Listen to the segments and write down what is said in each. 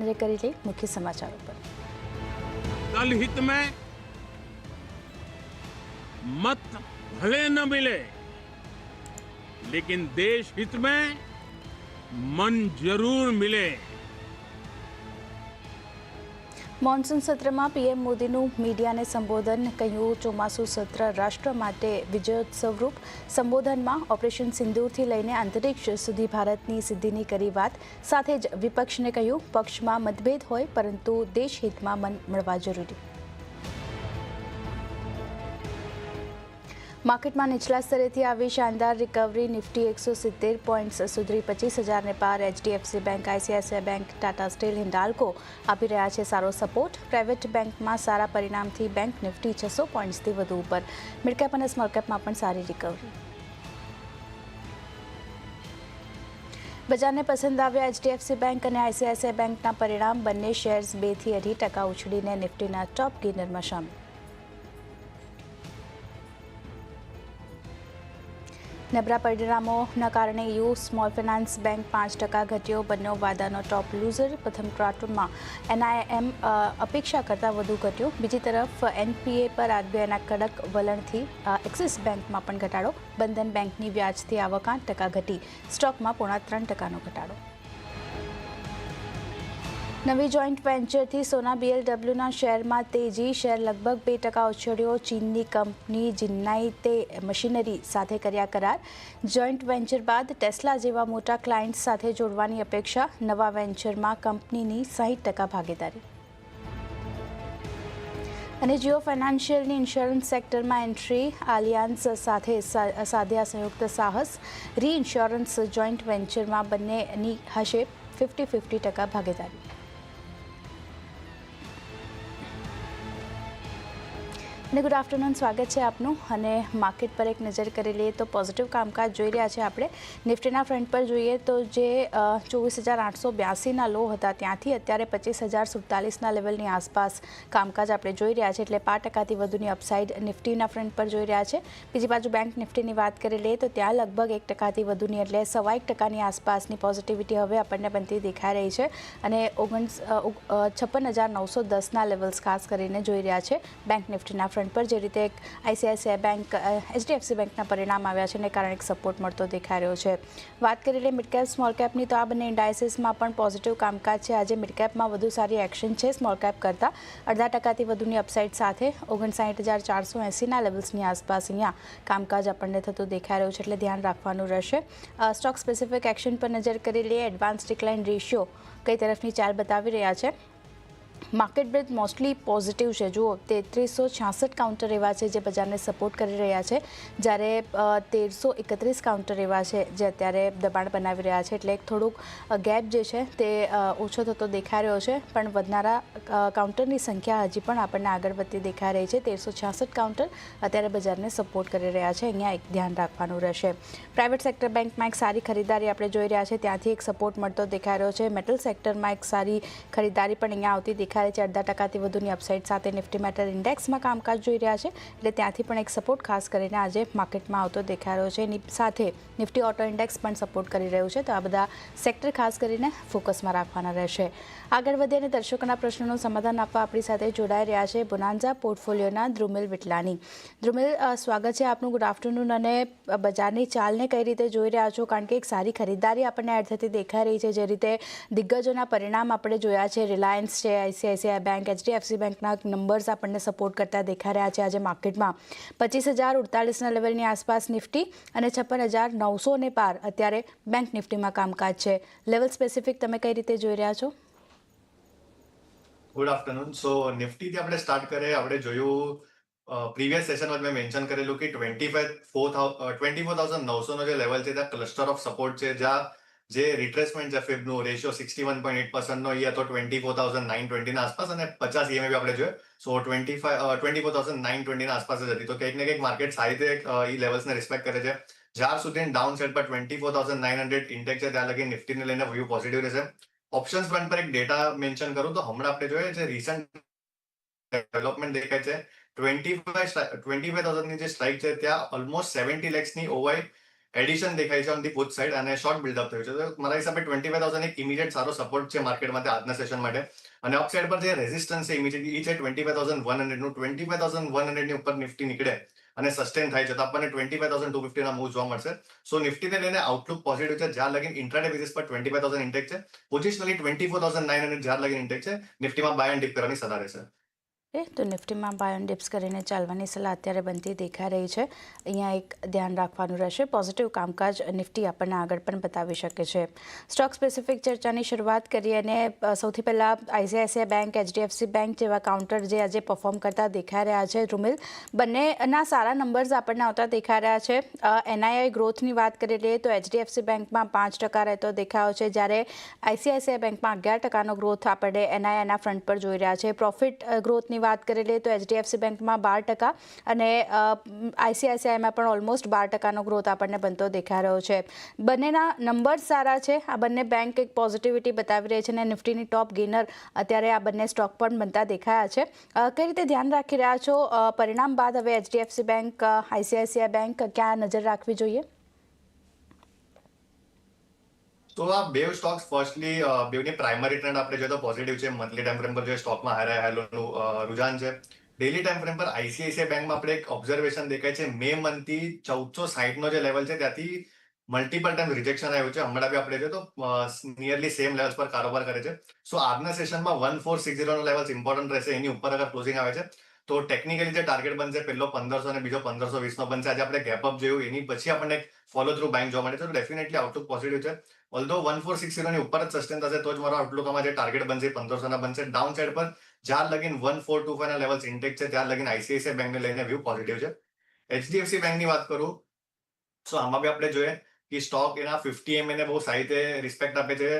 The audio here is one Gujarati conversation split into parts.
નજર કરી લઈ મુખ્ય સમાચારો પર दल हित में मत भले न मिले लेकिन देश हित में मन जरूर मिले મોન્સૂન સત્રમાં પીએમ મોદીનું મીડિયાને સંબોધન, કહ્યું, ચોમાસું સત્ર રાષ્ટ્ર માટે વિજયોત્સવ રૂપ સંબોધનમાં ઓપરેશન સિંદૂરથી લઈને અંતરિક્ષ સુધી ભારતની સિદ્ધિની કરી વાત. સાથે જ વિપક્ષને કહ્યું, પક્ષમાં મતભેદ હોય, પરંતુ દેશહિતમાં મન મળવા જરૂરી. માર્કેટમાં નીચલા સ્તરેથી આવી શાનદાર રિકવરી નિફ્ટી એકસો સિત્તેર પોઈન્ટ્સ સુધરી પચીસ હજારને પાર HDFC bank ICICI bank Tata steel Hindalco આપી રહ્યા છે સારો સપોર્ટ પ્રાઇવેટ બેંકમાં સારા પરિણામથી બેંક નિફ્ટી છસો પોઈન્ટ્સથી વધુ ઉપર. મિડકેપ અને સ્મોલકેપમાં પણ સારી રિકવરી બજારને પસંદ આવ્યા એચડીએફસી બેંક અને આઈસીઆઈસીઆઈ બેંકના પરિણામ. બંને શેર્સ બેથી અઢી ટકા ઉછળીને નિફ્ટીના ટોપ ગેનરમાં સામેલ નબળા પરિણામોના કારણે યુ સ્મોલ ફિનાન્સ બેંક પાંચ ટકા ઘટ્યો. બંને વાદાનો ટોપ લૂઝર. પ્રથમ ક્વાર્ટરમાં એનઆઈએમ અપેક્ષા કરતાં વધુ ઘટ્યો. બીજી તરફ એનપીએ પર આરબીઆઈના કડક વલણથી એક્સિસ બેંકમાં પણ ઘટાડો. બંધન બેંકની વ્યાજથી આવક આઠ ટકા ઘટી. સ્ટોકમાં પોણા ત્રણ ટકાનો ઘટાડો. નવી જોઈન્ટ વેન્ચરથી સોના બીએલડબ્લ્યુના શેરમાં તેજી, શેર લગભગ બે ટકા ઉછળ્યો. ચીનની કંપની જિન્નાઈ તે મશીનરી સાથે કર્યા કરાર. જોઈન્ટ વેન્ચર બાદ ટેસ્લા જેવા મોટા ક્લાયન્ટ્સ સાથે જોડવાની અપેક્ષા, નવા વેન્ચરમાં કંપનીની સાહીઠ ટકા ભાગીદારી. અને જીઓ ફાઇનાન્શિયલની ઇન્સ્યોરન્સ સેક્ટરમાં એન્ટ્રી, આલિયાન્સ સાથે સાધ્યા સંયુક્ત સાહસ રી ઇન્સ્યોરન્સ જોઈન્ટ વેન્ચરમાં બંનેની હશે ફિફ્ટી ફિફ્ટી ટકા ભાગીદારી. અને ગુડ આફ્ટરનૂન સ્વાગત છે આપનું. અને માર્કેટ પર એક નજર કરી લઈએ તો પોઝિટિવ કામકાજ જોઈ રહ્યા છે આપણે. નિફ્ટીના ફ્રન્ટ પર જોઈએ તો જે ચોવીસ હજાર આઠસો બ્યાસીના લો હતા ત્યાંથી અત્યારે પચીસ હજાર સુડતાલીસના લેવલની આસપાસ કામકાજ આપણે જોઈ રહ્યા છે. એટલે પાંચ ટકાથી વધુની અપસાઇડ નિફ્ટીના ફ્રન્ટ પર જોઈ રહ્યા છે. બીજી બાજુ બેંક નિફ્ટીની વાત કરી લઈએ તો ત્યાં લગભગ એક ટકાથી વધુની એટલે સવા એક ટકાની આસપાસની પોઝિટિવિટી હવે આપણને બનતી દેખાઈ રહી છે. અને ઓગણ છપ્પન હજાર નવસો દસના લેવલ્સ ખાસ કરીને જોઈ રહ્યા છે બેંક નિફ્ટીના ફ્રન્ટ પર જે રીતે એક આઈસીઆઈસીઆઈ બેંક એચડીએફસી બેંકના પરિણામ આવ્યા છે અને કારણે એક સપોર્ટ મળતો દેખાઈ રહ્યો છે. વાત કરી લઈએ મિડકેપ સ્મોલ કેપની તો આ બંને ઇન્ડાઇસીસમાં પણ પોઝિટિવ કામકાજ છે. આજે મિડકેપમાં વધુ સારી એક્શન છે સ્મોલ કેપ કરતાં. અડધા ટકાથી વધુની અપસાઇડ સાથે ઓગણસાઠ હજાર ચારસો એંસીના લેવલ્સની આસપાસ અહીંયા કામકાજ આપણને થતું દેખાઈ રહ્યું છે એટલે ધ્યાન રાખવાનું રહેશે. સ્ટોક સ્પેસિફિક એક્શન પર નજર કરી લઈએ. એડવાન્સ ડિક્લાઇન રેશિયો કઈ તરફની ચાલ બતાવી રહ્યા છે? માર્કેટ બ્રેથ મોસ્ટલી પોઝિટિવ છે. જુઓ, તેત્રીસો છાસઠ કાઉન્ટર એવા છે જે બજારને સપોર્ટ કરી રહ્યા છે. જ્યારે તેરસો એકત્રીસ કાઉન્ટર એવા છે જે અત્યારે દબાણ બનાવી રહ્યા છે. એટલે એક થોડુંક ગેપ જે છે તે ઓછો થતો દેખાઈ રહ્યો છે. પણ વધનારા કાઉન્ટરની સંખ્યા હજી પણ આપણને આગળ વધતી દેખાઈ રહી છે. તેરસો છાસઠ કાઉન્ટર અત્યારે બજારને સપોર્ટ કરી રહ્યા છે. અહીંયા એક ધ્યાન રાખવાનું રહેશે. પ્રાઇવેટ સેક્ટર બેંકમાં એક સારી ખરીદારી આપણે જોઈ રહ્યા છે. ત્યાંથી એક સપોર્ટ મળતો દેખાઈ રહ્યો છે. મેટલ સેક્ટરમાં એક સારી ખરીદારી પણ અહીંયા આવતી દેખાઈ રહી અડધા ટકાથી વધુની અપસાઇડ સાથે નિફ્ટી મેટલ ઇન્ડેક્સમાં કામકાજ જોઈ રહ્યા છે. એટલે ત્યાંથી પણ એક સપોર્ટ ખાસ કરીને આજે માર્કેટમાં આવતો દેખાઈ રહ્યો છે. એની સાથે નિફ્ટી ઓટો ઇન્ડેક્સ પણ સપોર્ટ કરી રહ્યું છે. તો આ બધા સેક્ટર ખાસ કરીને ફોકસમાં રાખવાના રહેશે. આગળ વધી અને દર્શકોના પ્રશ્નોનું સમાધાન આપવા આપણી સાથે જોડાઈ રહ્યા છે બોનાન્ઝા પોર્ટફોલિયોના ધ્રુમિલ વિટલાની ધ્રુમિલ સ્વાગત છે આપનું ગુડ આફ્ટરનૂન અને બજારની ચાલને કઈ રીતે જોઈ રહ્યા છો? કારણ કે એક સારી ખરીદદારી આપણને એડ થતી દેખાઈ રહી છે. જે રીતે દિગ્ગજોના પરિણામ આપણે જોયા છે. રિલાયન્સ છે આઈસીઆઈસીઆઈ બેંક, એચડીએફસી બેંકના નંબર્સ આપણને સપોર્ટ કરતા દેખાઈ રહ્યા છે. આજે માર્કેટમાં પચીસ હજાર ઉડતાલીસના લેવલની આસપાસ નિફ્ટી અને છપ્પન હજાર નવસો ને પાર અત્યારે બેંક નિફ્ટીમાં કામકાજ છે. લેવલ સ્પેસિફિક તમે કઈ રીતે જોઈ રહ્યા છો? ગુડ આફ્ટરનૂન સો નિફ્ટીથી આપણે સ્ટાર્ટ કરીએ. આપણે જોયું પ્રીવિયસ સેશનમાં મેં મેન્શન કરેલું કે twenty five four twenty four thousand નવસોનો જે લેવલ છે, ત્યાં ક્લસ્ટર ઓફ સપોર્ટ છે, જ્યાં જે રિટ્રેસમેન્ટ છે ફિબનું ratio sixty one point eight પર્સન્ટનો એ હતો ટ્વેન્ટી ફોર થાઉઝન્ડ નાઇન ટ્વેન્ટીના આસપાસ અને પચાસ ઈએમએ આપણે જોઈએ. So twenty five twenty four thousand nine ટ્વેન્ટીના આસપાસ જ હતી. તો કંઈક ને કંઈક માર્કેટ સારી રીતે એ લેવલ્સને રિસ્પેક્ટ કરે છે. જ્યાર સુધી ડાઉન સાઇડ પર twenty four thousand nine hundred intact છે, ત્યાં લગી નિફ્ટીને લઈને વ્યૂ પોઝિટિવ રહેશે. ઓપ્શન્સ ફ્રન્ટ પર એક ડેટા મેન્શન કરું તો હમણાં આપણે જોઈએ છે રિસન્ટ ડેવલપમેન્ટ દેખાય છે. ટ્વેન્ટી ફાઈવ ટ્વેન્ટી ફાઈવ થાઉઝન્ડની જે સ્ટ્રાઇક છે, ત્યાં ઓલમોસ્ટ સેવન્ટી લેક્સની ઓવાઈ એડિશન દેખાય છે ઓન ધી બોથ સાઇડ અને શોર્ટ બિલ્ડઅપ થયું છે. તો મારા હિસાબે ટ્વેન્ટી ફાઈવ થાઉઝન્ડ એક ઇમિડિયેટ સારો સપોર્ટ છે માર્કેટ માટે આજના સેશન માટે. અને અપ સાઈડ પર જે રેઝિસ્ટન્સ છે ઇમિડિયેટ એ છે ટ્વેન્ટી ફાઈવ થાઉઝન્ડ વન હંડ્રેડનું ટ્વેન્ટી ફાઈવ થાઉઝન્ડ વન હંડ્રેડની ઉપર નિફ્ટી નીકળે અને સસ્ટેન થાય છે. તો આપણને ટ્વેન્ટી ફાઈવ થાઉઝન્ડ ટુ ફિફ્ટીના મૂવ જોવા મળશે. સો નિફ્ટીને લઈને આઉટલુક પોઝિટિવ છે. જ્યાં લગીન ઇન્ટ્રાડે બેસિસ પર ટ્વેન્ટી ફાઈવ થાઉઝન્ડ ઇન્ટેક છે. Positionally twenty four thousand nine hundred જ્યાં લગીન ઇન્ટેક છે નિફ્ટીમાં બાય એન્ડ ડીપ કરવાની સલાહ રહેશે. તો નિફ્ટીમાં બાયોન ડિપ્સ કરીને ચાલવાની સલાહ અત્યારે બનતી દેખાઈ રહી છે. અહીંયા એક ધ્યાન રાખવાનું રહેશે. પોઝિટિવ કામકાજ નિફ્ટી આપણને આગળ પણ બતાવી શકે છે. સ્ટોક સ્પેસિફિક ચર્ચાની શરૂઆત કરીએ અને સૌથી પહેલાં આઈસીઆઈસીઆઈ બેંક એચડીએફસી બેંક જેવા કાઉન્ટર જે આજે પરફોર્મ કરતા દેખાઈ રહ્યા છે રૂમિલ બંનેના સારા નંબર્સ આપણને આવતા દેખાઈ રહ્યા છે. એનઆઈઆઈ ગ્રોથની વાત કરી લઈએ તો એચડીએફસી બેંકમાં પાંચ ટકા રહેતો દેખાયો છે, જ્યારે આઈસીઆઈસીઆઈ બેંકમાં અગિયાર ટકાનો ગ્રોથ આપણે એનઆઈઆઈના ફ્રન્ટ પર જોઈ રહ્યા છે. પ્રોફિટ ગ્રોથની વાત કરી લઈએ તો એચડીએફસી બેંકમાં બાર ટકા અને આઈસીઆઈસીઆઈમાં પણ ઓલમોસ્ટ બાર ટકાનો ગ્રોથ આપણને બનતો દેખાઈ રહ્યો છે. બંનેના નંબર્સ સારા છે. આ બંને બેંક એક પોઝિટિવિટી બતાવી રહી છે અને નિફ્ટીની ટોપ ગેનર અત્યારે આ બંને સ્ટોક પણ બનતા દેખાયા છે. કઈ રીતે ધ્યાન રાખી રહ્યા છો? પરિણામ બાદ હવે એચડીએફસી બેંક આઈસીઆઈસીઆઈ બેંક ક્યાં નજર રાખવી જોઈએ? તો આ બે સ્ટોક્સ ફર્સ્ટલી બેવની પ્રાઇમરી ટ્રેન્ડ આપણે જોઈએ તો પોઝિટિવ છે. મંથલી ટાઈમ ફ્રેમ પર જે સ્ટોકમાં હારે હાઈલોનું રુઝાન છે. ડેલી ટાઈમ ફ્રેમ પર આઈસીઆઈસીઆઈ બેંકમાં આપણે એક ઓબ્ઝર્વેશન દેખાય છે. મે મંથથી ચૌદસો સાહીઠનો જે લેવલ છે, ત્યાંથી મલ્ટિપલ ટાઈમ રિજેક્શન આવ્યું છે. હમણાં બી આપણે જોઈએ તો નિયરલી સેમ લેવલ્સ પર કારોબાર કરે છે. સો આજના સેશનમાં વન ફોર સિક્સ ઝીરોનો લેવલ્સ ઇમ્પોર્ટન્ટ રહેશે. એની ઉપર અગર ક્લોઝિંગ આવે છે, તો ટેકનિકલી જે ટાર્ગેટ બનશે, પહેલો પંદરસો અને બીજો પંદરસો વીસનો બનશે. આજે આપણે ગેપઅપ જોયું. એની પછી આપણને ફોલો થ્રુ બાઇંગ જોવા મળે છે. તો ડેફિનેટલી આઉટલુક પોઝિટિવ છે. ઓલ્ધો વન ફોર સિક્સ ઝીરોની ઉપર જ સસ્ટેન થશે, તો જ મારો આઉટલુકમાં જે ટાર્ગેટ બનશે પંદરસો ના બનશે. ડાઉન સાઇડ પર જ્યાં લગીન વન ફોર ટુ ફાઈવ ના લેવલ્સ ઇન્ટેક છે, ત્યાં લગીન આઈસીઆઈસીઆઈ બેંકને લઈને વ્યૂ પોઝિટિવ છે. એચડીએફસી બેંકની વાત કરું, તો આમાં બી આપણે જોઈએ કે સ્ટોક એના ફિફ્ટી એમ ને બહુ સારી રીતે રિસ્પેક્ટ આપે છે.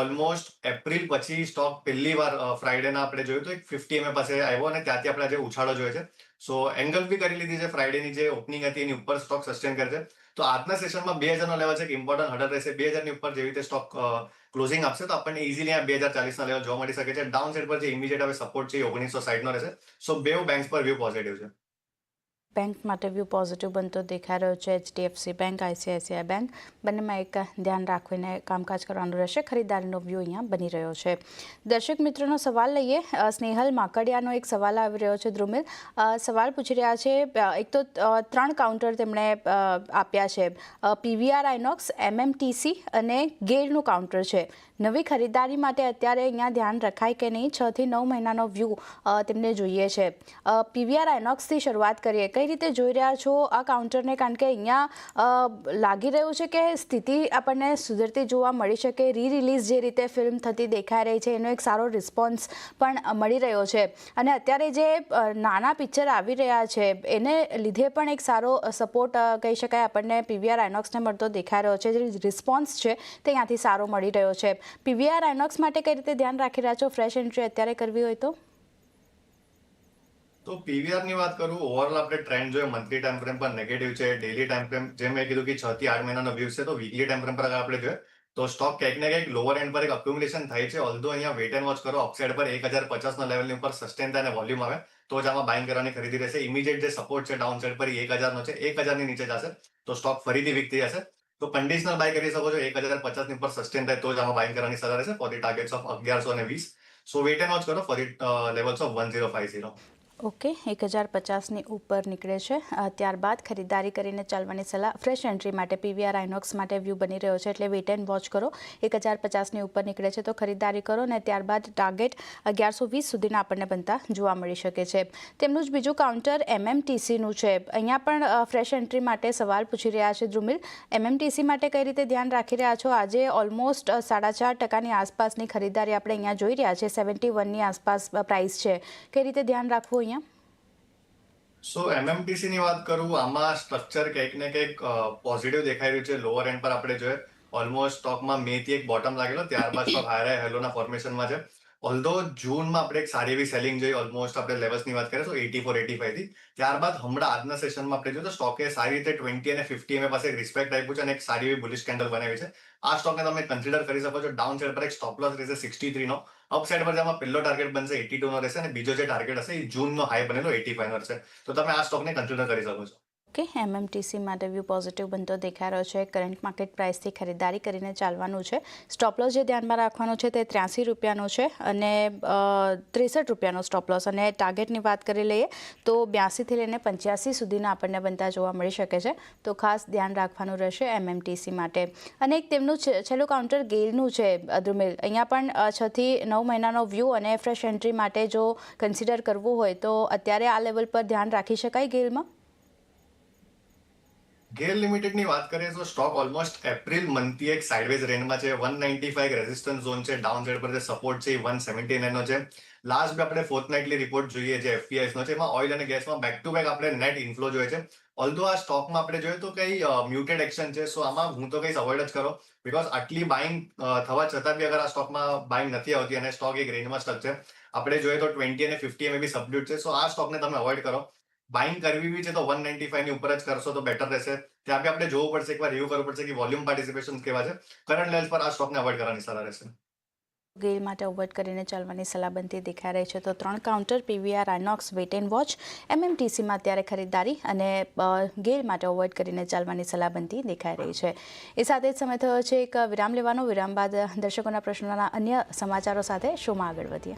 ઓલમોસ્ટ એપ્રિલ પછી સ્ટોક પહેલી વાર ફ્રાઈડેના આપણે જોયું તો એક ફિફ્ટી એમએ પાસે આવ્યો અને ત્યાંથી આપણે આજે ઉછાળો જોયો છે. સો એંગલ બી કરી લીધી છે ફ્રાઈડેની જે ઓપનિંગ હતી એની ઉપર સ્ટોક સસ્ટેન કરે છે તો આજના સેશનમાં બે હજારનો લેવલ છે, એક ઇમ્પોર્ટન્ટ હર્ડર રહેશે. બે હજારની ઉપર જેવી રીતે સ્ટોક ક્લોઝિંગ આપશે, તો આપણને ઇઝીલી આ બે હજાર ચાલીસના લેવલ જોવા મળી શકે છે. ડાઉન સાઇડ પર જે ઇમિડિયેટ હવે સપોર્ટ છે ઓગણીસો સાઈડનો રહેશે. સો બે બેંક્સ પર વ્યૂ પોઝિટિવ છે. બેંક માટે વ્યૂ પોઝિટિવ બનતો દેખાઈ રહ્યો છે. એચડીએફસી બેંક આઈસીઆઈસીઆઈ બેંક બંનેમાં એક ધ્યાન રાખીને કામકાજ કરવાનું રહેશે. ખરીદારીનો વ્યૂ અહીંયા બની રહ્યો છે. દર્શક મિત્રોનો સવાલ લઈએ. સ્નેહલ માકડિયાનો એક સવાલ આવી રહ્યો છે ધ્રુમિલ. સવાલ પૂછી રહ્યા છે એક તો ત્રણ કાઉન્ટર તેમણે આપ્યા છે. પીવીઆર આઇનોક્સ એમએમટીસી અને ગેરનું કાઉન્ટર છે. નવી ખરીદારી માટે અત્યારે અહીંયા ધ્યાન રખાય કે નહીં? છથી નવ મહિનાનો વ્યૂ તેમને જોઈએ છે. પીવીઆર આઇનોક્સથી શરૂઆત કરીએ. કઈ રીતે જોઈ રહ્યા છો આ કાઉન્ટરને? કારણ કે અહીંયા લાગી રહ્યું છે કે સ્થિતિ આપણને સુધરતી જોવા મળી શકે. રી રિલીઝ જે રીતે ફિલ્મ થતી દેખાઈ રહી છે, એનો એક સારો રિસ્પોન્સ પણ મળી રહ્યો છે. અને અત્યારે જે નાના પિક્ચર આવી રહ્યા છે, એને લીધે પણ એક સારો સપોર્ટ કહી શકાય આપણને પીવીઆર આઇનોક્સને મળતો દેખાઈ રહ્યો છે. જે રિસ્પોન્સ છે તે ત્યાંથી સારો મળી રહ્યો છે. પીવીઆર આઇનોક્સ માટે કઈ રીતે ધ્યાન રાખી રહ્યા છો? ફ્રેશ એન્ટ્રી અત્યારે કરવી હોય તો? તો પીવીઆરની વાત કરું ઓવરઓલ આપણે ટ્રેન્ડ જોઈએ મંથલી ટાઈમ ફ્રેમ પર નેગેટિવ છે ડેલી ટાઈમ ફ્રેમ જેમ મેં કીધું કે છ થી આઠ મહિનાનો વ્યૂ છે, તો વીકલી ટાઈમ ફ્રેમ પર અગર આપણે જોઈએ. તો સ્ટોક ક્યાંક ને ક્યાંક લોઅર એન્ડ પર એક અક્યુમ્યુલેશન થાય છે ઓલ્ધો અહીંયા વેટ એન્ડ વોચ કરો અપસાઇડ પર એક હજાર પચાસના લેવલની ઉપર સસ્ટેન થાય અને વોલ્યુમ આવે, તો જ આમાં બાઇંગ કરવાની ખરીદી રહેશે. ઇમિડિયેટ જે સપોર્ટ છે ડાઉન સાઇડ પર એ એક હજારનો છે, એક હજારની નીચે જશે, તો સ્ટોક ફરીથી વીક થઈ જશે. તો કન્ડિશનલ બાય કરી શકો છો, એક હજાર પચાસની ઉપર સસ્ટેન થાય, તો જ આમાં બાઇંગ કરવાની સલાહ રહેશે ફોર ધી ટાર્ગેટ્સ ઓફ અગિયારસો અને વીસ. સો વેટ એન્ડ વોચ કરો for the levels of one zero five zero okay, એક હજાર પચાસની ઉપર નીકળે છે. ત્યારબાદ ખરીદારી કરીને ચાલવાની સલાહ ફ્રેશ એન્ટ્રી માટે પીવીઆર આઇનોક્સ માટે વ્યૂ બની રહ્યો છે. એટલે વેટ એન્ડ વોચ કરો. એક હજાર પચાસની ઉપર નીકળે છે તો ખરીદારી કરો ને ત્યારબાદ ટાર્ગેટ અગિયારસો વીસ સુધીના આપણને બનતા જોવા મળી શકે છે. તેમનું જ બીજું કાઉન્ટર એમએમટીસીનું છે. અહીંયા પણ ફ્રેશ એન્ટ્રી માટે સવાલ પૂછી રહ્યા છે ધ્રુમિલ. એમએમટીસી માટે કઈ રીતે ધ્યાન રાખી રહ્યા છો? આજે ઓલમોસ્ટ સાડા ચાર ટકાની આસપાસની ખરીદારી આપણે અહીંયા જોઈ રહ્યા છે સેવન્ટી વનની આસપાસ પ્રાઇસ છે. કઈ રીતે ધ્યાન રાખવું અહીંયા? સો એમએમટીસી ની વાત કરું, આમાં સ્ટ્રક્ચર કંઈક ને કંઈક પોઝિટિવ દેખાઈ રહ્યું છે. લોઅર એન્ડ પર આપણે જોઈએ ઓલમોસ્ટ સ્ટોકમાં મેથી એક બોટમ લાગેલો, ત્યારબાદ સ્ટોક હાયર હેલોના ફોર્મેશનમાં છે. ઓલ્ધો જૂનમાં આપણે એક સારી એવી સેલિંગ જોઈ ઓલમોસ્ટ આપણે લેવલ્સની વાત કરીએ તો એટી ફોર એટી ફાઈવથી ત્યારબાદ હમણાં આજના સેશનમાં આપણે જોઈએ તો સ્ટોકે સારી રીતે ટ્વેન્ટી અને ફિફ્ટી એમ પાસે રિસ્પેક્ટ આપ્યું છે અને એક સારી એવી બુલિશ કેન્ડલ બનાવી છે. આ સ્ટોકને તમે કન્સિડર કરી શકો છો ડાઉન સાઈડ પર એક સ્ટોપ લોસ રહેશે સિક્સટી થ્રી નો. અપ સાઈડ પર જેમાં પહેલો ટાર્ગેટ બનશે એટી ટુ નો રહેશે અને બીજો જે ટાર્ગેટ હશે એ જૂનનો હાઈ બનેલો એટી ફાઈવ નો રહેશે. તો તમે આ સ્ટોકને કન્સિડર કરી શકો છો. કે એમએમટીસી માટે વ્યૂ પોઝિટિવ બનતો દેખાઈ રહ્યો છે. કરંટ માર્કેટ પ્રાઇસથી ખરીદારી કરીને ચાલવાનું છે. સ્ટોપલોસ જે ધ્યાનમાં રાખવાનો છે તે ત્ર્યાસી રૂપિયાનો છે અને ત્રેસઠ રૂપિયાનો સ્ટોપલોસ અને ટાર્ગેટની વાત કરી લઈએ તો બ્યાસીથી લઈને પંચ્યાસી સુધીના આપણને બનતા જોવા મળી શકે છે. તો ખાસ ધ્યાન રાખવાનું રહેશે એમએમટીસી માટે. અને એક તેમનું છેલ્લું કાઉન્ટર ગેલનું છે અદ્રુમેલ અહીંયા પણ છથી નવ મહિનાનો વ્યૂ અને ફ્રેશ એન્ટ્રી માટે જો કન્સિડર કરવું હોય તો અત્યારે આ લેવલ પર ધ્યાન રાખી શકાય ગેલમાં ગેલ લિમિટેડની વાત કરીએ તો સ્ટોક ઓલમોસ્ટ એપ્રિલ મંથથી એક સાઇડવેઝ રેન્જમાં છે. One ninety five resistance zone છે. ડાઉન સાઇડ પર જે સપોર્ટ છે વન સેવન્ટી નાઇનનો છે. લાસ્ટ આપણે ફોર્થ નાઇટલી રિપોર્ટ જોઈએ જે એફપીઆઈસ નો છે. એમાં ઓઇલ અને ગેસમાં બેક ટુ બેક આપણે નેટ ઇન્ફ્લો જોઈએ છે. ઓલ્ધો આ સ્ટોકમાં આપણે જોઈએ તો કઈ મ્યુટેડ એક્શન છે સો આમાં હું તો કઈ અવોઇડ જ કરો. બિકોઝ આટલી બાઇંગ થવા છતાં બી અગર આ સ્ટોકમાં બાઇંગ નથી આવતી અને સ્ટોક એક રેન્જમાં સ્ટક છે, આપણે જોઈએ તો ટ્વેન્ટી અને ફિફ્ટી એમ બી સબડ્યુટ છે. સો આ સ્ટોકને તમે અવોઇડ કરો. બાઇંગ કરવી બી છે તો વન નાઇન્ટી ફાઈવની ઉપર જ કરશો તો બેટર રહેશે. ત્યાં આપણે જોવું પડશે, એકવાર રિવ્યુ કરવું પડશે કે વોલ્યુમ પાર્ટિસિપેશન કેવા છે. કરંટ લેવલ પર આ સ્ટોકને અવોઇડ કરવાની સલાહ રહેશે. ગેલ માટે ઓવર્ટ કરીને ચાલવાની સલાહ દેખાઈ રહી છે. તો ત્રણ counter PVR Inox wait and watch એમએમટીસીમાં અત્યારે ખરીદદારી અને ગેલ માટે અવોઇડ કરીને ચાલવાની સલાહ દેખાઈ રહી છે. એ સાથે જ સમય થયો છે, એક વિરામ લેવાનો. વિરામ બાદ દર્શકોના પ્રશ્નોના અન્ય સમાચારો સાથે શોમાં આગળ વધીએ.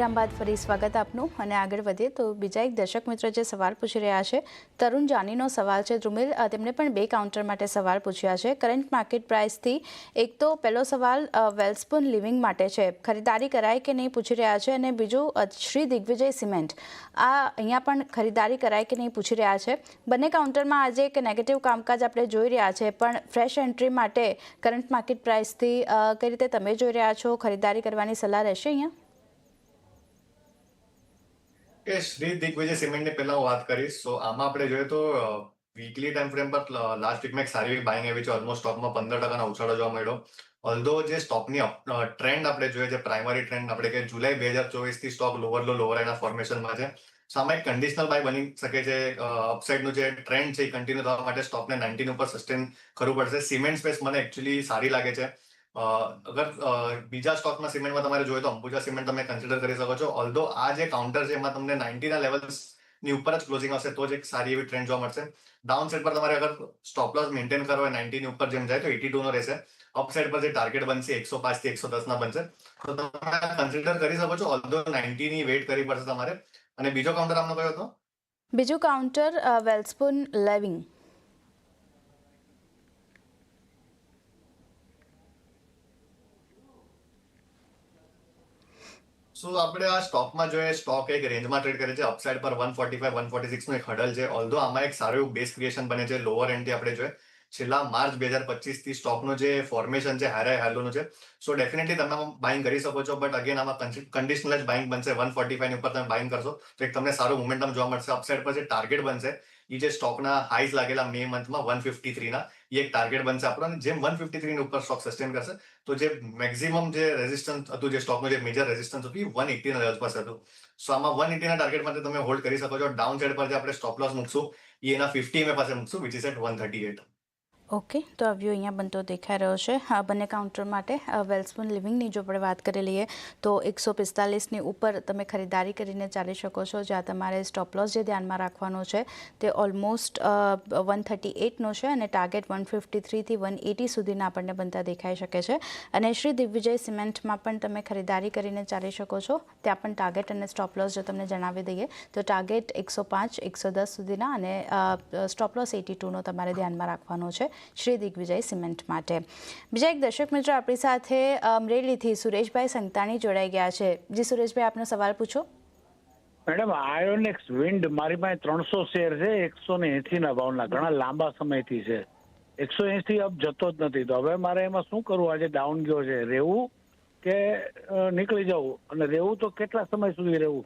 વિરામ બાદ ફરી સ્વાગત આપનું. અને આગળ વધીએ તો બીજા એક દર્શક મિત્ર જે સવાલ પૂછી રહ્યા છે, તરુણ જાનીનો સવાલ છે ધ્રુમિલ. તેમણે પણ બે કાઉન્ટર માટે સવાલ પૂછ્યા છે. કરંટ માર્કેટ પ્રાઇસથી એક તો પહેલો સવાલ વેલસ્પૂન લિવિંગ માટે છે. ખરીદારી કરાય કે નહીં પૂછી રહ્યા છે. અને બીજું શ્રી દિગ્વિજય સિમેન્ટ. આ અહીંયા પણ ખરીદારી કરાય કે નહીં પૂછી રહ્યા છે. બંને કાઉન્ટરમાં આજે એક નેગેટિવ કામકાજ આપણે જોઈ રહ્યા છે. પણ ફ્રેશ એન્ટ્રી માટે કરંટ માર્કેટ પ્રાઇસથી કઈ રીતે તમે જોઈ રહ્યા છો? ખરીદારી કરવાની સલાહ રહેશે અહીંયા? કે શ્રી દિગ્વિજય સિમેન્ટની પહેલા હું વાત કરીશ. સો આમાં આપણે જોઈએ તો વીકલી ટાઈમ ફ્રેમ પર લાસ્ટ વીકમાં એક સારી એવી બાઇંગ આવી છે. ઓલમોસ્ટ સ્ટોકમાં પંદર ટકાનો ઉછાળો જોવા મળ્યો. ઓલ્ધો જે સ્ટોકની ટ્રેન્ડ આપણે જોઈએ છે પ્રાઇમરી ટ્રેન્ડ આપણે કે જુલાઈ બે હજાર ચોવીસથી સ્ટોક લોવર લો લોવર એના ફોર્મેશનમાં છે. સામે એક કન્ડિશનલ બાય બની શકે છે. અપસાઇડનું જે ટ્રેન્ડ છે એ કન્ટિન્યુ થવા માટે સ્ટોકને નાઇન્ટીન ઉપર સસ્ટેન કરવું પડશે. સિમેન્ટ સ્પેસ મને એકચ્યુઅલી સારી લાગે છે. અગર બીજા સ્ટોકના સિમેન્ટમાં તમારે જોઈએ તો અંબુજા સિમેન્ટ તમે કન્સિડર કરી શકો છો. ઓલ્ધો આ જે કાઉન્ટર છે એમાં તમને નાઇન્ટીના લેવલ્સની ઉપર જ ક્લોઝિંગ આવશે, તો જ એક સારી એવી ટ્રેન્ડ જોવા મળશે. ડાઉન સાઈડ પર તમારે અગર સ્ટોપ લોસ મેન્ટેન કરો હોય 90 ની ઉપર જેમ જાય તો 82 નો રહેશે. અપ સાઈડ પર જે ટાર્ગેટ બનશે એકસો પાંચથી એકસો દસ ના બનશે. તો તમે કન્સિડર કરી શકો છો ઓલ્ધો 90 ની વેઇટ કરવી પડશે તમારે. અને બીજો કાઉન્ટર આમનો કયો હતો? બીજું કાઉન્ટર વેલ્સપુન લેવિંગ સો આપણે આ સ્ટોકમાં જોઈએ સ્ટોક એક રેન્જમાં ટ્રેડ કરે છે અપસાઇડ પર one forty five one forty સિક્સનું એક હડલ છે. ઓલ્ધો આમાં એક સારું એવું બેસ ક્રિએશન બને છે લોઅર એન્ડથી આપણે જોઈએ. છેલ્લા માર્ચ બે હજાર પચીસથી સ્ટોકનું જે ફોર્મેશન છે હારે હાલોનું છે. સો ડેફિનેટલી તમે બાઇંગ કરી શકો છો બટ અગેન આમાં કન્ડિશનલ જ બાઇંગ બનશે. વન ફોર્ટી ફાઈવ ઉપર તમે બાઇંગ કરશો, તો એક તમને સારું મુમેન્ટમ જોવા મળશે. અપસાઇડ પર જે ટાર્ગેટ બનશે એ જે સ્ટોકના હાઈઝ લાગેલા મે મંથમાં વન ફિફ્ટી થ્રીના એ એક ટાર્ગેટ બનશે આપણો અને જેમ વન ફિફ્ટી થ્રી ઉપર સ્ટોક સસ્ટેન કરશે. તો જે મેક્સિમમ જે રેઝિસ્ટન્સ હતું, જે સ્ટોકનું જે મેજર રેઝિસ્ટન્સ હતું, એ વન એટીના લેવલ પર હતું. સો આમાં વન એટીના ટાર્ગેટ માટે તમે હોલ્ડ કરી શકો છો. ડાઉન સાઈડ પર જે આપણે સ્ટોપ લોસ મૂકશું એના ફિફ્ટી એમ પાસે મૂકશું which is at one thirty eight okay, તો આ વ્યૂ અહીંયા બનતો દેખાઈ રહ્યો છે. આ બંને કાઉન્ટર માટે વેલ્સપુન લિવિંગની જો આપણે વાત કરી લઈએ, તો એકસો પિસ્તાલીસની ઉપર તમે ખરીદારી કરીને ચાલી શકો છો, જ્યાં તમારે સ્ટોપ લોસ જે ધ્યાનમાં રાખવાનો છે, તે ઓલમોસ્ટ વન થર્ટી એટનો છે અને ટાર્ગેટ વન ફિફ્ટી થ્રીથી વન એટી સુધીના આપણને બનતા દેખાઈ શકે છે. અને શ્રી દિગ્વિજય સિમેન્ટમાં પણ તમે ખરીદારી કરીને ચાલી શકો છો. ત્યાં પણ ટાર્ગેટ અને સ્ટોપ લોસ જો તમને જણાવી દઈએ, તો ટાર્ગેટ એકસો પાંચ, એકસો દસ સુધીના અને સ્ટોપ લોસ એટી ટુનો તમારે ધ્યાનમાં રાખવાનો છે. શ્રી દિગ્વિજય સિમેન્ટ માટે. બીજા એક દર્શક મિત્રો આપણી સાથે અમરેલીથી સુરેશભાઈ સંતાણી જોડાઈ ગયા છે. જી સુરેશભાઈ આપનો સવાલ પૂછો. મેડમ આયોનેક્સ વિન્ડ મારી પાસે ત્રણસો શેર છે એકસો ને એસી ના ભાવના. ઘણા લાંબા સમયથી છે. એકસો એસી અપ જતો જ નથી. તો હવે મારે એમાં શું કરવું? આજે ડાઉન ગયો છે. રહેવું કે નીકળી જવું? અને રહેવું તો કેટલા સમય સુધી રહેવું?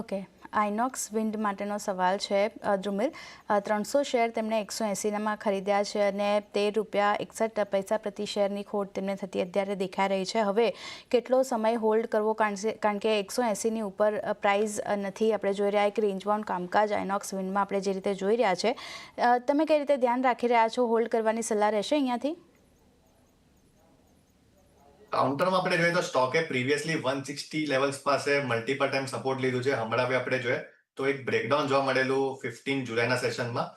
ઓકે. આઇનોક્સ વિન્ડ માટેનો સવાલ છે ધ્રુમિલ ત્રણસો શેર તેમણે એકસો એંસીનામાં ખરીદ્યા છે અને તેર રૂપિયા એકસઠ પૈસા પ્રતિ શેરની ખોટ તેમને થતી અત્યારે દેખાઈ રહી છે. હવે કેટલો સમય હોલ્ડ કરવો કારણ કે એકસો એંસીની ઉપર પ્રાઇઝ નથી. આપણે જોઈ રહ્યા એક રેન્જ બાઉન્ડ કામકાજ આઇનોક્સ વિન્ડમાં આપણે જે રીતે જોઈ રહ્યા છે. તમે કઈ રીતે ધ્યાન રાખી રહ્યા છો? હોલ્ડ કરવાની સલાહ રહેશે અહીંયાથી? કાઉન્ટરમાં આપણે જોઈએ તો સ્ટોકે પ્રીવિયસલી વન સિક્સટી લેવલ્સ પાસે મલ્ટિપલ ટાઈમ સપોર્ટ લીધું છે. હમણાં બી આપણે જોઈએ તો એક બ્રેકડાઉન જોવા મળેલું ફિફ્ટીન જુલાઈના સેશનમાં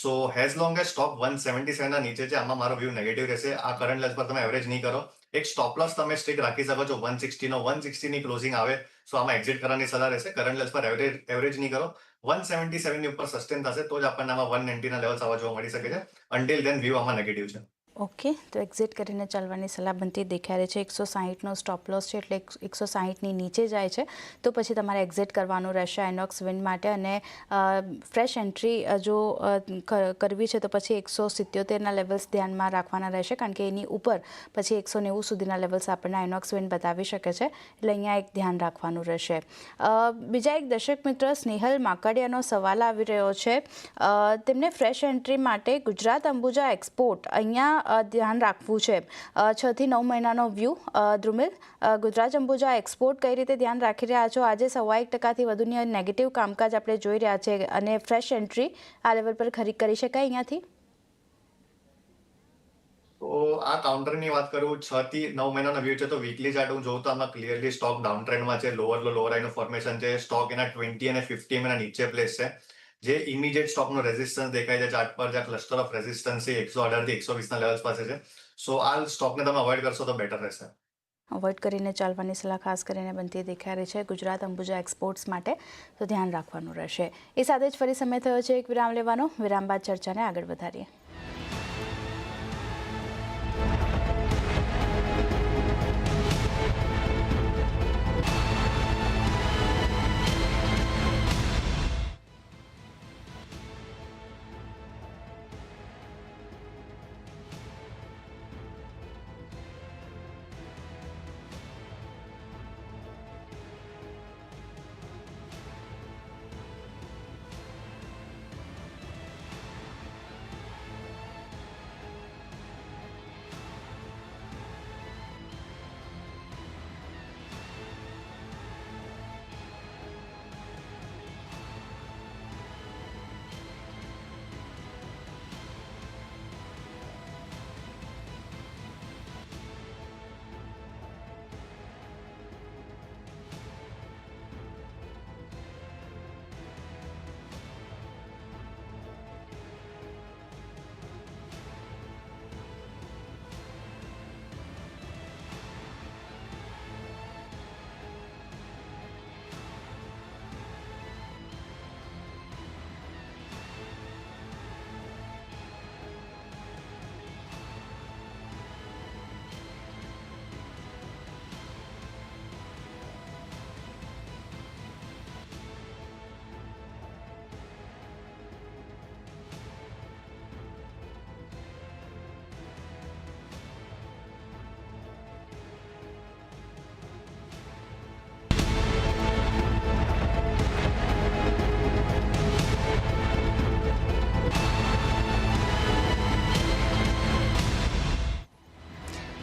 so as long as stock one seventy સેવનના નીચે છે, આમાં મારો વ્યૂ નેગેટિવ રહેશે. આ કરંટ લેવલ પર તમે એવરેજ નહીં કરો. એક સ્ટોપ લોસ તમે સ્ટ્રીક રાખી શકો છો. વન સિક્સટીનો વન સિક્સટીની ક્લોઝિંગ આવે સો આમાં એક્ઝિટ કરવાની સલાહ રહેશે. કરંટ લેવલ પર એવરેજ એવરેજ નહીં કરો. વન સેવન્ટી સેવનની ઉપર સસ્ટેન થશે, તો જ આપણને આમાં વન નાઇન્ટીના લેવલ્સ આવા જોવા મળી શકે છે. અન્ટિલ દેન વ્યૂ આમાં નેગેટિવ છે. ઓકે, તો એક્ઝિટ કરીને ચાલવાની સલાહ બનતી રહી છે. એકસો સાહીઠનો સ્ટોપ લોસ છે એટલે એકસો સાહીઠની નીચે જાય છે. તો પછી તમારે એક્ઝિટ કરવાનું રહેશે આઇનોક્સ વિન માટે અને ફ્રેશ એન્ટ્રી જો કરવી છે તો પછી એકસો સિત્યોતેરના લેવલ્સ ધ્યાનમાં રાખવાના રહેશે કારણ કે એની ઉપર પછી એકસો નેવું સુધીના લેવલ્સ આપણને આઇનોક્સ વિન બતાવી શકે છે. એટલે અહીંયા એક ધ્યાન રાખવાનું રહેશે. બીજા એક દર્શક મિત્ર સ્નેહલ માકડિયાનો સવાલ આવી રહ્યો છે. તેમને ફ્રેશ એન્ટ્રી માટે ગુજરાત અંબુજા એક્સપોર્ટ અહીંયા ધ્યાન રાખવું છે. છથી નવ મહિનાનો વ્યૂ ધ્રુમિલ. ગુજરાત અંબુજા એક્સપોર્ટ કઈ રીતે ધ્યાન રાખી રહ્યા છો? આજે સવા એક ટકાથી વધુની નેગેટિવ કામકાજ આપણે જોઈ રહ્યા છે અને ફ્રેશ એન્ટ્રી આ લેવલ પર ખરીદ કરી શકાય અહીંયાથી? તો આ કાઉન્ટરની વાત કરું, છ થી નવ મહિનાનો વ્યૂ છે તો વીકલી ચાર્ટ હું જોઉં તો આમાં ક્લિયરલી સ્ટોક ડાઉન ટ્રેન્ડમાં છે લોઅર લો લોઅર આઈનું ફોર્મેશન છે સ્ટોક એના ટ્વેન્ટી અને ફિફ્ટી એના નીચે પ્લેસ છે. જે ઇમિડિયેટ સ્ટોકનો રેઝિસ્ટન્સ દેખાય છે ચાર્ટ પર જ્યાં ક્લસ્ટર ઓફ રેઝિસ્ટન્સ છે, એકસો અઢારથી એકસો વીસના લેવલ્સ પાસે છે. સો આ સ્ટોકને તમે અવોઇડ કરશો તો બેટર રહેશે. અવોઇડ કરીને ચાલવાની સલાહ ખાસ કરીને બનતી દેખાઈ રહી છે ગુજરાત અંબુજા એક્સપોર્ટ્સ માટે, તો ધ્યાન રાખવાનું રહેશે. એ સાથે જ ફરી સમય થયો છે, એક વિરામ લેવાનો. વિરામ બાદ ચર્ચાને આગળ વધારીએ.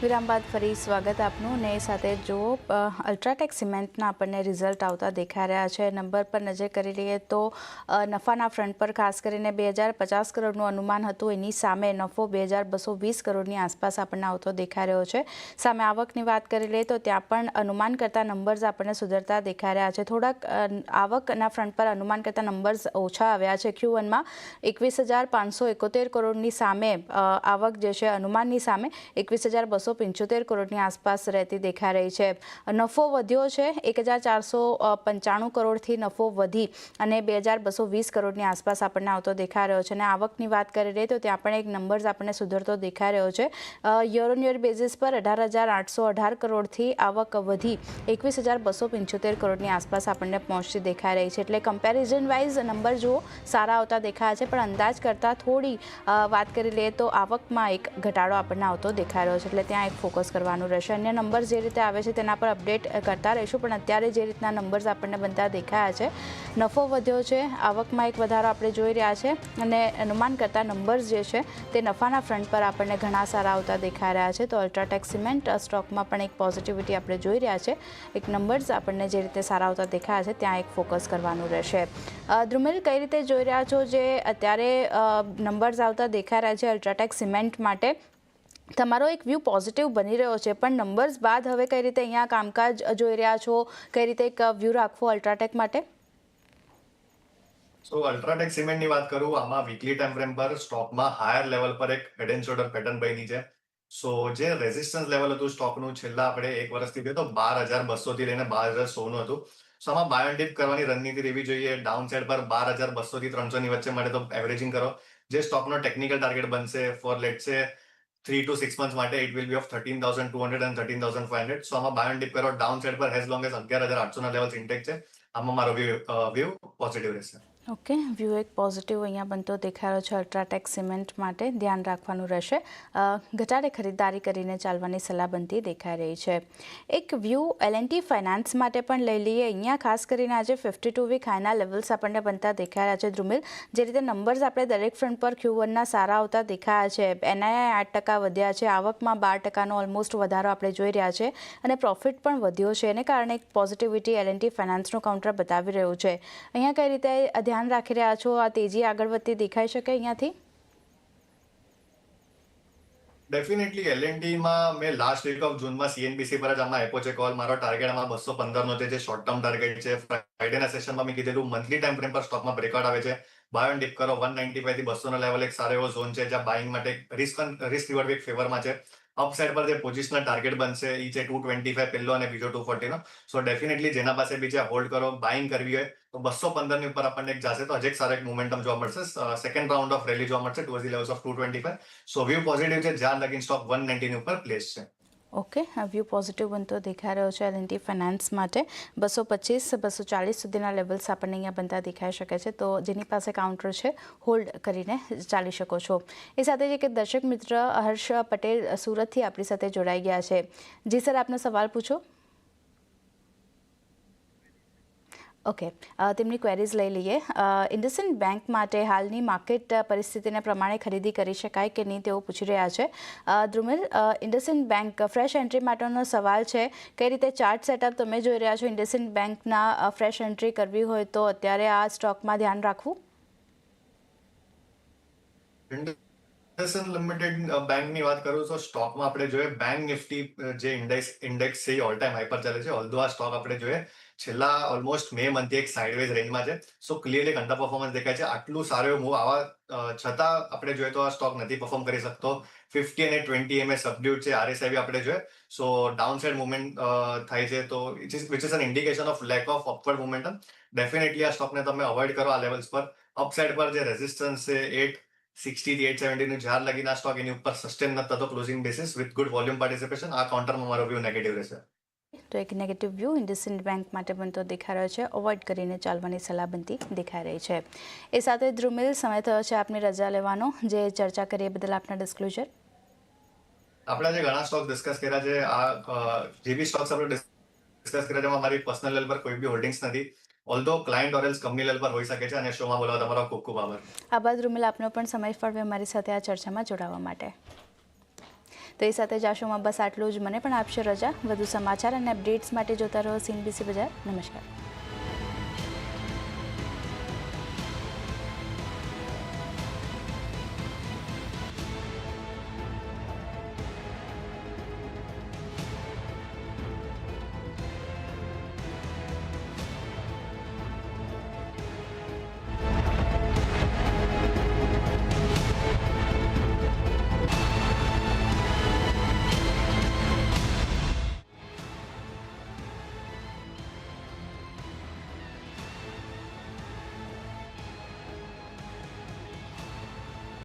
વિરામ બાદ ફરી સ્વાગત આપનું ને સાથે જો અલ્ટ્રાટેક સિમેન્ટના આપણને રિઝલ્ટ આવતા દેખાઈ રહ્યા છે, નંબર પર નજર કરી લઈએ તો નફાના ફ્રન્ટ પર ખાસ કરીને બે હજાર પચાસ કરોડનું અનુમાન હતું, એની સામે નફો બે હજાર બસો વીસ કરોડની આસપાસ આપણને આવતો દેખાઈ રહ્યો છે. સામે આવકની વાત કરી લઈએ તો ત્યાં પણ અનુમાન કરતા નંબર્સ આપણને સુધરતા દેખાઈ રહ્યા છે. થોડાક આવકના ફ્રન્ટ પર અનુમાન કરતા નંબર્સ ઓછા આવ્યા છે. ક્યુ વનમાં એકવીસ હજાર પાંચસો એકોતેર કરોડની સામે આવક જે છે, અનુમાનની સામે એકવીસ હજાર બસો પંચોતેર કરોડની આસપાસ રહેતી દેખાઈ રહી છે. નફો વધ્યો છે. એક હજાર ચારસો પંચાણું કરોડથી નફો વધી અને બે હજાર બસો વીસ કરોડની આસપાસ આપણને આવતો દેખાઈ રહ્યો છે. અને આવકની વાત કરી લઈએ તો ત્યાં પણ એક નંબર્સ આપણને સુધરતો દેખાઈ રહ્યો છે. યર ઓન યર બેઝિસ પર અઢાર હજાર આઠસો અઢાર કરોડથી આવક વધી એકવીસ હજાર બસો પંચોતેર કરોડની આસપાસ આપણને પહોંચતી દેખાઈ રહી છે. એટલે કમ્પેરિઝન વાઇઝ નંબર જુઓ, સારા આવતા દેખાયા છે. પણ અંદાજ કરતાં થોડી વાત કરી લઈએ તો આવકમાં એક ઘટાડો આપણને આવતો દેખાઈ રહ્યો છે. એટલે ત્યાં એક ફોકસ કરવાનું રહેશે. અન્ય નંબર્સ જે રીતે આવે છે તેના પર અપડેટ કરતા રહીશું. પણ અત્યારે જે રીતના નંબર્સ આપણને બનતા દેખાયા છે, નફો વધ્યો છે, આવકમાં એક વધારો આપણે જોઈ રહ્યા છે અને અનુમાન કરતા નંબર્સ જે છે તે નફાના ફ્રન્ટ પર આપણને ઘણા સારા આવતા દેખાઈ રહ્યા છે. તો અલ્ટ્રાટેક સિમેન્ટ સ્ટોકમાં પણ એક પોઝિટિવિટી આપણે જોઈ રહ્યા છે. એક નંબર્સ આપણને જે રીતે સારા આવતા દેખાયા છે ત્યાં એક ફોકસ કરવાનું રહેશે. ધ્રુમિલ, કઈ રીતે જોઈ રહ્યા છો જે અત્યારે નંબર્સ આવતા દેખાઈ રહ્યા છે અલ્ટ્રાટેક સિમેન્ટ માટે? તમારો એક વ્યૂ પોઝિટિવ બની રહ્યો છે, પણ નંબર્સ બાદ હવે કઈ રીતે અહીંયા કામકાજ જોઈ રહ્યા છો? કઈ રીતે એક વ્યૂ રાખવો અલ્ટ્રાટેક માટે? સો અલ્ટ્રાટેક સિમેન્ટની વાત કરું, આમાં વીકલી ટાઈમ ફ્રેમ પર સ્ટોકમાં હાયર લેવલ પર એક હેડ શોલ્ડર પેટર્ન બની છે. સો જે રેઝિસ્ટન્સ લેવલ હતું સ્ટોકનું છેલ્લા આપણે એક વર્ષથી જોઈએ તો બાર હજાર બસો થી લઈને બાર હજાર સોનું હતું. સો આમાં બાયોન ડીપ કરવાની રણનીતિ રહેવી જોઈએ. ડાઉન સાઇડ પર બાર હજાર બસો થી ત્રણસો ની વચ્ચે માટે તો એવરેજિંગ કરો. જે સ્ટોકનો ટેકનિકલ ટાર્ગેટ બનશે ફોર લેટ છે થ્રી ટુ સિક્સ મંથ માટે it will be of thirteen thousand two hundred and thirteen thousand five hundred so આમાં બાય ડીપ કરો ડાઉન સાઇડ પર હેઝ લોંગ એઝ અગિયાર હજાર આઠસો ના લેવલ ઇન્ટેક છે આમાં મારો વ્યૂ વ્યૂ પોઝિટિવ રહેશે ઓકે વ્યૂ એક પોઝિટિવ અહીંયા બનતો દેખાયો છે અલ્ટ્રાટેક સિમેન્ટ માટે, ધ્યાન રાખવાનું રહેશે. ઘટાડે ખરીદદારી કરીને ચાલવાની સલાહ બનતી દેખાઈ રહી છે. એક વ્યૂ એલએનટી ફાઇનાન્સ માટે પણ લઈ લઈએ. અહીંયા ખાસ કરીને આજે ફિફ્ટી ટુ વીક હાઈના લેવલ્સ આપણને બનતા દેખાઈ રહ્યા છે, ધ્રુમિલ. જે રીતે નંબર્સ આપણે દરેક ફ્રન્ટ પર ક્યુ વનના સારા આવતા દેખાયા છે. એનઆઈઆઈ આઠ ટકા વધ્યા છે. આવકમાં બાર ટકાનો ઓલમોસ્ટ વધારો આપણે જોઈ રહ્યા છે. અને પ્રોફિટ પણ વધ્યો છે. એને કારણે એક પોઝિટિવિટી એલએનટી ફાઇનાન્સનું કાઉન્ટર બતાવી રહ્યું છે. અહીંયા કઈ રીતે ધ્યાન રાખી રહ્યા છો? આ તેજી આગળ વધતી દેખાઈ શકે અહીંયાથી? ડેફિનેટલી એલએનડીમાં મેં લાસ્ટ વીક ઓફ જૂનમાં સીએનબીસી પર જ આમાં આપ્યો છે કોલ મારો ટાર્ગેટ આમાં બસો પંદર નો છે, જે શોર્ટ ટર્મ ટાર્ગેટ છે ફ્રાઇડેના સેશનમાં મેં કીધેલું મંથલી ટાઈમ ફ્રેમ પર સ્ટોકમાં બ્રેકઆઉટ આવે છે. બાય ડીપ કરો. વન નાઇન્ટી ફાઈવથી બસો નો લેવલ એક સારો એવો ઝોન છે, જ્યાં બાઇંગ માટે રિસ્ક રિસ્ક રિવર્ડ એક ફેવરમાં છે. અપસાઇડ પર જે પોઝિશનલ ટાર્ગેટ બનશે, ઈ છે ટુ ટ્વેન્ટી ફાઈવ પહેલો અને બીજો ટુ ફોર્ટી નો. સો ડેફિનેટલી જેના પાસે બીજા હોલ્ડ કરો બાઇંગ કરવી હોય, તો બસો પંદરની ઉપર આપણને એક જશે. તો હજી એક સારો એક મોમેન્ટમ જોવા મળશે. સેકન્ડ રાઉન્ડ ઓફ રેલી જોવા મળશે toward the levels of two twenty five so view positive છે, જ્યાં લગીન સ્ટોક વન નાઇન્ટી ની ઉપર પ્લેસ છે. ઓકે વ્યૂ પોઝિટિવ બનતો દેખાઈ રહ્યો છે એલએનટી ફાઇનાન્સ માટે. બસો પચીસ, બસો ચાલીસ સુધીના લેવલ્સ આપણને અહીંયા બનતા દેખાઈ શકે છે. તો જેની પાસે કાઉન્ટર છે હોલ્ડ કરીને ચાલી શકો છો. એ સાથે જે કે દર્શક મિત્ર હર્ષ પટેલ સુરતથી આપણી સાથે જોડાઈ ગયા છે. જી સર, આપનો સવાલ પૂછો. ઓકે તેમની ક્વેરીઝ લઈ લઈએ. ઇન્ડસઇન્ડ બેંક માટે હાલની માર્કેટ પરિસ્થિતિને પ્રમાણે ખરીદી કરી શકાય કે નહીં તેઓ પૂછી રહ્યા છે. Dhrumil IndusInd bank fresh entry માટેનો સવાલ છે. કઈ રીતે ચાર્ટ સેટઅપ તમે જોઈ રહ્યા છો ઇન્ડસઇન્ડ બેંકના ફ્રેશ એન્ટ્રી કરવી હોય તો અત્યારે આ સ્ટોકમાં ધ્યાન રાખવું? ઇન્ડસન લિમિટેડ બેંકની વાત કરું તો સ્ટોકમાં આપણે જોઈએ બેંક નિફ્ટી જે ઇન્ડેક્સ ઇન્ડેક્સ છે ઓલ ટાઈમ હાઈ ચાલે છે. ઓલ્ધો આ સ્ટોક આપણે જોઈએ છેલ્લા ઓલમોસ્ટ મે મંથથી એક સાઇડવેઝ રેન્જમાં છે સો ક્લિયરલી અંડર પરફોર્મન્સ દેખાય છે આટલું સારું એવું મૂવ આવા અ, છતાં આપણે જોઈએ તો આ સ્ટોક નથી પરફોર્મ કરી શકતો ફિફ્ટી અને ટ્વેન્ટી એમએ સબડ્યુટ છે આરએસઆઈ બી આપણે જોઈએ સો ડાઉન સાઇડ મુવમેન્ટ થાય છે તો which is an indication of lack of upward momentum definitely આ સ્ટોકને તમે અવોઇડ કરો આ લેવલ્સ પર અપસાઇડ પર જે રેઝિસ્ટન્સ છે એટ સિક્સટી થી એટ સેવન્ટી નું જ્યાર લગીને આ સ્ટોક એની ઉપર સસ્ટેન નથી થતો closing basis with good volume participation આ કાઉન્ટરમાં મારો વ્યૂ નેગેટિવ રહેશે તો એક નેગેટિવ વ્યૂ ઇન્ડસઇન્ડ બેંક માટે બનતો દેખાઈ રહ્યો છે. અવોઇડ કરીને ચાલવાની સલાહ બનતી દેખાઈ રહી છે. એ સાથે ધ્રુમિલ સમય થયો છે આપની રજા લેવાનો. જે ચર્ચા કરીએ બદલ આપના ડિસ્ક્લોઝર આપણા જે ઘણા સ્ટોક ડિસ્કસ કર્યા છે આ જે બી સ્ટોક્સ આપણે ડિસ્કસ કર્યા છે મારી પર્સનલ લેવલ પર કોઈ બી હોલ્ડિંગ્સ નથી. ઓલધો ક્લાયન્ટ ઓરેલ્સ કંપની લેવલ પર હોઈ શકે છે અને શોમાં બોલાવા તમારો ખૂબ ખૂબ આભાર. આભાર ધ્રુમિલ આપનો પણ સમય ફાળવે મારી સાથે આ ચર્ચામાં જોડાવા માટે. તો એ સાથે જ આ શોમાં બસ આટલું જ. મને પણ આપશો રજા. વધુ સમાચાર અને અપડેટ્સ માટે જોતા રહો સીનબીસી બજાર નમસ્કાર.